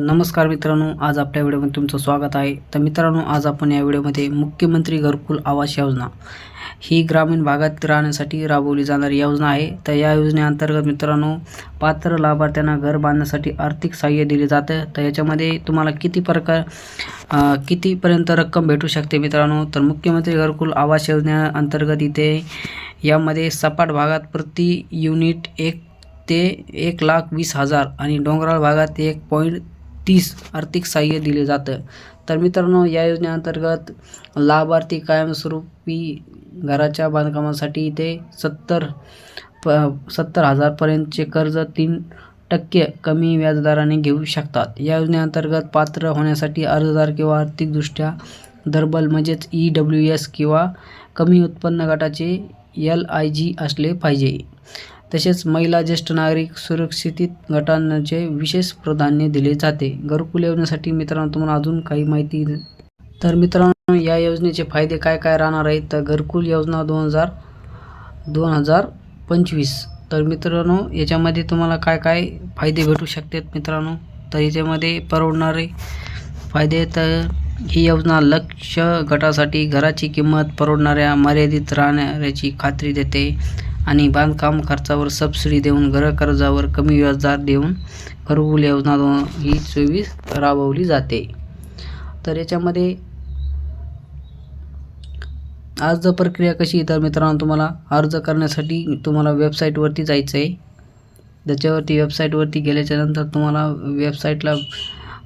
नमस्कार मित्रांनो आज आपल्या व्हिडिओमध्ये तुमचं स्वागत आहे. तर मित्रांनो आज आपण या व्हिडिओमध्ये मुख्यमंत्री घरकुल आवास योजना ही ग्रामीण भागात राहण्यासाठी राबवली जाणारी योजना आहे. तर या योजनेअंतर्गत मित्रांनो पात्र लाभार्थ्यांना घर बांधण्यासाठी आर्थिक सहाय्य दिले जातं. तर याच्यामध्ये तुम्हाला किती प्रकार कितीपर्यंत रक्कम भेटू शकते मित्रांनो? तर मुख्यमंत्री घरकुल आवास योजनेअंतर्गत इथे यामध्ये सपाट भागात प्रति युनिट एक ते एक लाख वीस हजार आणि डोंगराळ भागात एक पॉईंट तीस आर्थिक सहाय्य दिले जातं. तर मित्रांनो या योजनेअंतर्गत लाभार्थी कायमस्वरूपी घराच्या बांधकामासाठी ते सत्तर प सत्तर हजारपर्यंतचे कर्ज तीन टक्के कमी व्याजदराने घेऊ शकतात. या योजनेअंतर्गत पात्र होण्यासाठी अर्जदार किंवा आर्थिकदृष्ट्या दर्बल म्हणजेच ई डब्ल्यू एस किंवा कमी उत्पन्न गटाचे एल आय जी असले पाहिजे. तसेच महिला ज्येष्ठ नागरिक सुरक्षित गटांचे विशेष प्राधान्य दिले जाते. घरकुल योजनेसाठी मित्रांनो तुम्हाला अजून काही माहिती तर मित्रांनो या योजनेचे फायदे काय काय राहणार आहेत? तर घरकुल योजना दोन हजार दोन हजार पंचवीस. तर मित्रांनो याच्यामध्ये तुम्हाला काय काय फायदे भेटू शकतात मित्रांनो? तर याच्यामध्ये परवडणारे फायदे तर ही योजना लक्ष गटासाठी घराची किंमत परवडणाऱ्या मर्यादित राहणाऱ्याची खात्री देते. आणि बांधकाम खर्चावर सबसिडी देऊन गृहकर्जावर कमी व्याजदर देऊन घरगुल योजना ही चोवीस राबवली जाते. तर याच्यामध्ये अर्ज प्रक्रिया कशी तर मित्रांनो तुम्हाला अर्ज करण्यासाठी तुम्हाला वेबसाईटवरती जायचं आहे त्याच्यावरती वेबसाईटवरती गेल्याच्यानंतर तुम्हाला वेबसाईटला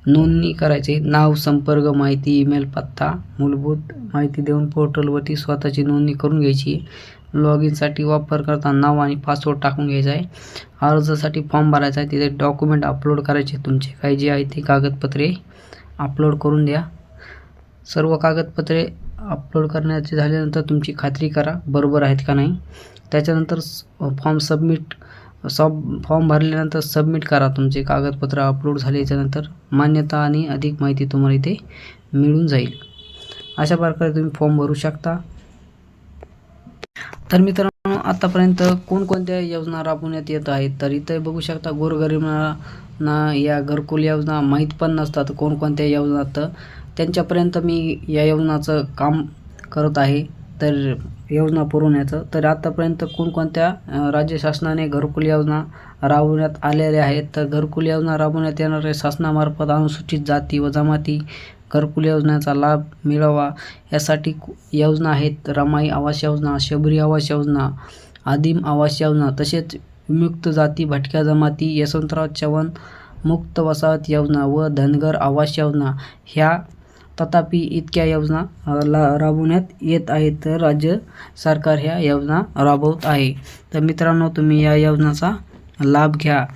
नोंदणी करायची. नाव संपर्क माहिती ईमेल पत्ता मूलभूत माहिती देऊन पोर्टलवरती स्वतःची नोंदणी करून घ्यायची. लॉग इनसाठी वापरकर्ता नाव आणि पासवर्ड टाकून घ्यायचा आहे. अर्जासाठी फॉर्म भरायचा आहे. तिथे डॉक्युमेंट अपलोड करायचे तुमचे. काही जे आहे ते कागदपत्रे अपलोड करून द्या. सर्व कागदपत्रे अपलोड करण्याचे झाल्यानंतर तुमची खात्री करा. बरोबर आहेत का नाही? त्याच्यानंतर फॉर्म सबमिट सब फॉर्म भरल्यानंतर सबमिट करा तुमचे कागदपत्र अपलोड झाल्याच्यानंतर मान्यता आणि अधिक माहिती तुम्हाला इथे मिळून जाईल. अशा प्रकारे तुम्ही फॉर्म भरू शकता. तर मित्रांनो आतापर्यंत कोणकोणत्या योजना राबवण्यात येत आहेत? तर इथे बघू शकता गोरगरिबांना या घरकुल योजना माहीत पण नसतात कोणकोणत्या योजना तर त्यांच्यापर्यंत मी या योजनाचं काम करत आहे. तर योजना पुरवण्याचं तर आत्तापर्यंत कोणकोणत्या राज्य शासनाने घरकुल योजना राबवण्यात आलेल्या आहेत? तर घरकुल योजना राबवण्यात येणाऱ्या शासनामार्फत अनुसूचित जाती व जमाती घरकुल योजनेचा लाभ मिळावा यासाठी योजना आहेत. रमाई आवास योजना शबरी आवास योजना आदिम आवास योजना तसेच विमुक्त जाती भटक्या जमाती यशवंतराव चव्हाण मुक्त वसाहत योजना व धनगर आवास योजना ह्या तथापि इतक्या योजना ला राबवण्यात येत आहेत. तर राज्य सरकार ह्या योजना राबवत आहे. तर मित्रांनो तुम्ही या योजनाचा लाभ घ्या.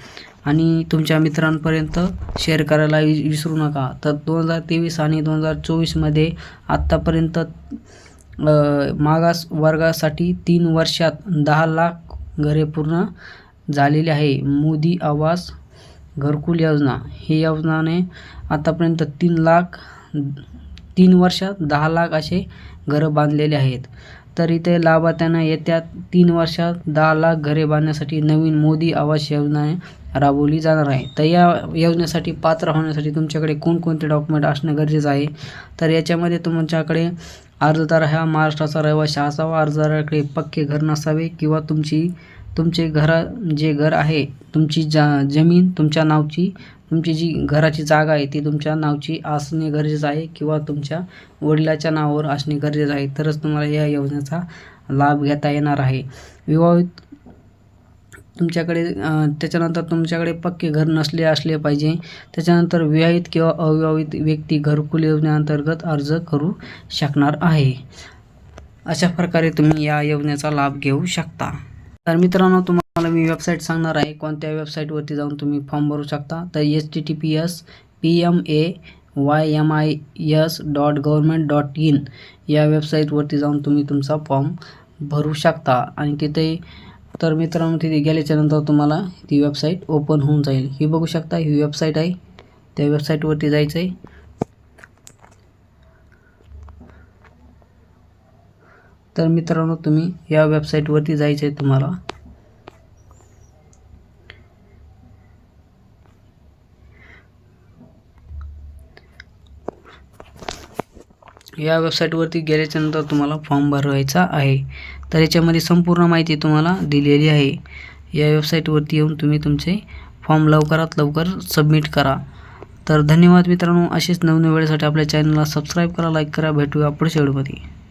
आणि तुमच्या मित्रांपर्यंत शेअर करायला वि- विसरू नका. तर दोन हजार तेवीस आणि दोन हजार चोवीसमध्ये आत्तापर्यंत मागास वर्गासाठी तीन वर्षात दहा लाख घरे पूर्ण झालेली आहे. मोदी आवास घरकुल योजना. ही योजनाने आतापर्यंत तीन लाख तीन वर्षात दहा लाख असे घरं बांधलेले आहेत. तर इथे लाभार्थ्यांना येत्या तीन वर्षात दहा लाख घरे बांधण्यासाठी नवीन मोदी आवास योजना राबवली जाणार आहे. तर या योजनेसाठी पात्र होण्यासाठी तुमच्याकडे कोणकोणते डॉक्युमेंट असणं गरजेचं आहे? तर याच्यामध्ये तुमच्याकडे अर्जदार हा महाराष्ट्राचा रहिवासी असावा अर्जदाराकडे पक्के घर नसावे किंवा तुमची तुमचे घरा जे घर आहे तुमची जा जमीन तुमच्या नावची तुमची जी घराची जागा आहे ती तुमच्या नावची असणे गरजेचं आहे किंवा तुमच्या वडिलाच्या नावावर असणे गरजेचं आहे. तरच तुम्हाला या योजनेचा लाभ घेता येणार आहे. विवाहित तुमच्याकडे त्याच्यानंतर तुमच्याकडे पक्के घर नसले असले पाहिजे. त्याच्यानंतर विवाहित किंवा अविवाहित व्यक्ती घरकुल योजनेअंतर्गत अर्ज करू शकणार आहे. अशा प्रकारे तुम्ही या योजनेचा लाभ घेऊ शकता. तर मित्रांनो तुम्हाला तुम्हाला मी वेबसाईट सांगणार आहे. कोणत्या वेबसाईटवरती जाऊन तुम्ही फॉर्म भरू शकता? तर H T T P S P M A Y M I S dot government dot in या वेबसाईटवरती जाऊन तुम्ही तुमचा फॉर्म भरू शकता. आणि तिथे तर मित्रांनो तिथे गेल्याच्यानंतर तुम्हाला ती वेबसाईट ओपन होऊन जाईल. ही बघू शकता ही वेबसाईट आहे. त्या वेबसाईटवरती जायचं आहे तर मित्रांनो तुम्ही या वेबसाईटवरती जायचं आहे तुम्हाला. या वेबसाईटवरती गेल्याच्यानंतर तुम्हाला फॉर्म भरवायचा आहे. तर याच्यामध्ये संपूर्ण माहिती तुम्हाला दिलेली आहे. या वेबसाईटवरती येऊन तुम्ही तुमचे फॉर्म लवकरात लवकर सबमिट करा. तर धन्यवाद मित्रांनो. असेच नवनवीन वेळेसाठी आपल्या चॅनलला सबस्क्राईब करा लाईक करा. भेटूया पुढच्या व्हिडिओमध्ये